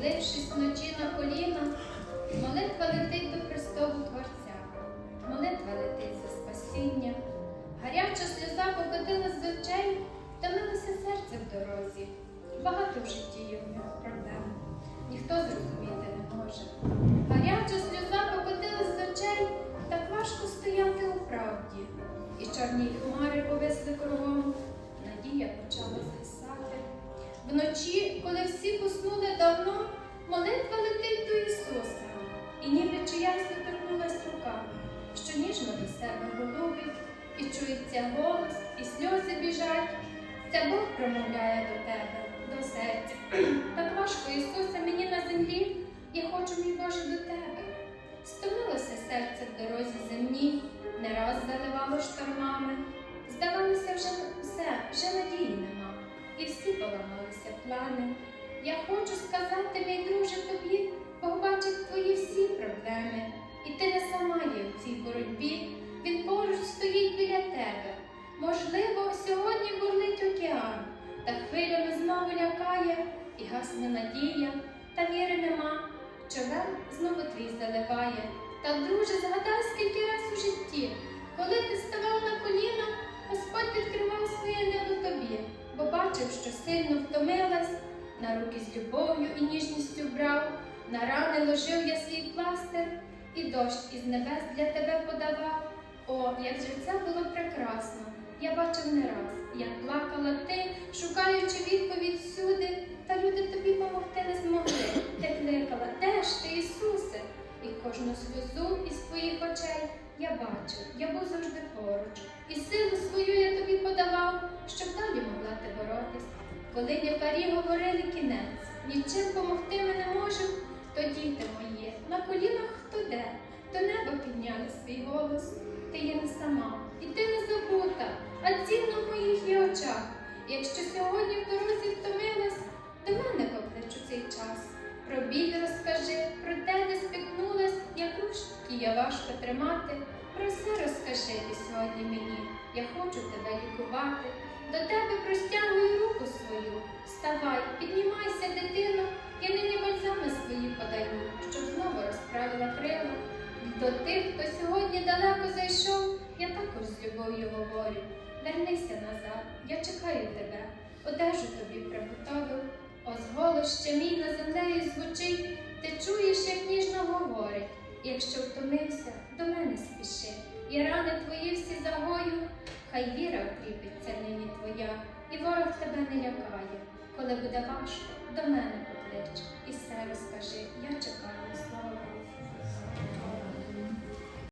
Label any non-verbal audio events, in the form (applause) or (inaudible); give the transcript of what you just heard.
схилившись вночі на коліна, молитва летить до Христового Творця, молитва летить за спасіння, гаряча сльоза покотилась з очей, втомилося серце в дорозі. Багато в житті є Вночі, коли всі поснули давно, молитва летить до Ісуса, і ніби чиясь доторкнулась рука, що ніжно до себе голубить, і чується голос, і сльози біжать. Це Бог промовляє до тебе, до серця. (clears throat) Так важко, Ісусе, мені на землі, я хочу, мій Боже, до тебе. Стомилося серце в дорозі земній, не раз заливало штормами. Здавалося, вже все, вже всі поламалися. Я хочу сказати, мій друже, тобі, Бог твої всі проблеми, і ти не сама є в цій боротьбі, він поруч стоїть біля тебе. Можливо, сьогодні бурлить океан, та хвилями знову лякає, і гасне надія, та віри нема. Човен знову твій заливає. Та, друже, згадай, скільки раз у житті, коли ти ставав на коліна, Господь відкривав своє любов'ю і ніжністю брав, на рани ложив я свій пластир, і дощ із небес для тебе подавав. О, як же це було прекрасно! Я бачив не раз, як плакала ти, шукаючи відповідь всюди, та люди тобі помогти не змогли. Ти кликала, де ж ти, Ісусе? І кожну сльозу із твоїх очей я бачив, я був завжди поруч, і силу свою я тобі подавав, щоб далі могла ти боротись. Коли лікарі говорили кінець, нічим помогти ми не можемо, то діти мої, на колінах хто де, до неба підняли свій голос. Ти є не сама, і ти не забута, а цінно в моїх є очах. Якщо сьогодні в дорозі втомилась, до мене поклич у цей час. Про біль розкажи, про те, де спікнулась, як ручки я важко тримати. Про все розкажи ти сьогодні мені, я хочу тебе лікувати. До тебе простягую руку свою. Вставай, піднімайся, дитино, я нині бальзами свої подаю, щоб знову розправила крила. До тих, хто сьогодні далеко зайшов, я також з любов'ю говорю. Вернися назад, я чекаю тебе, одежу тобі приготовив. Ось голос мій на землею звучить, ти чуєш, як ніжно говорить. Якщо втомився, до мене спіши, і рани твої всі загою, хай віра кріпиться нині твоя, і ворог тебе не лякає. Коли буде важко, до мене поклич, і все розкажи, я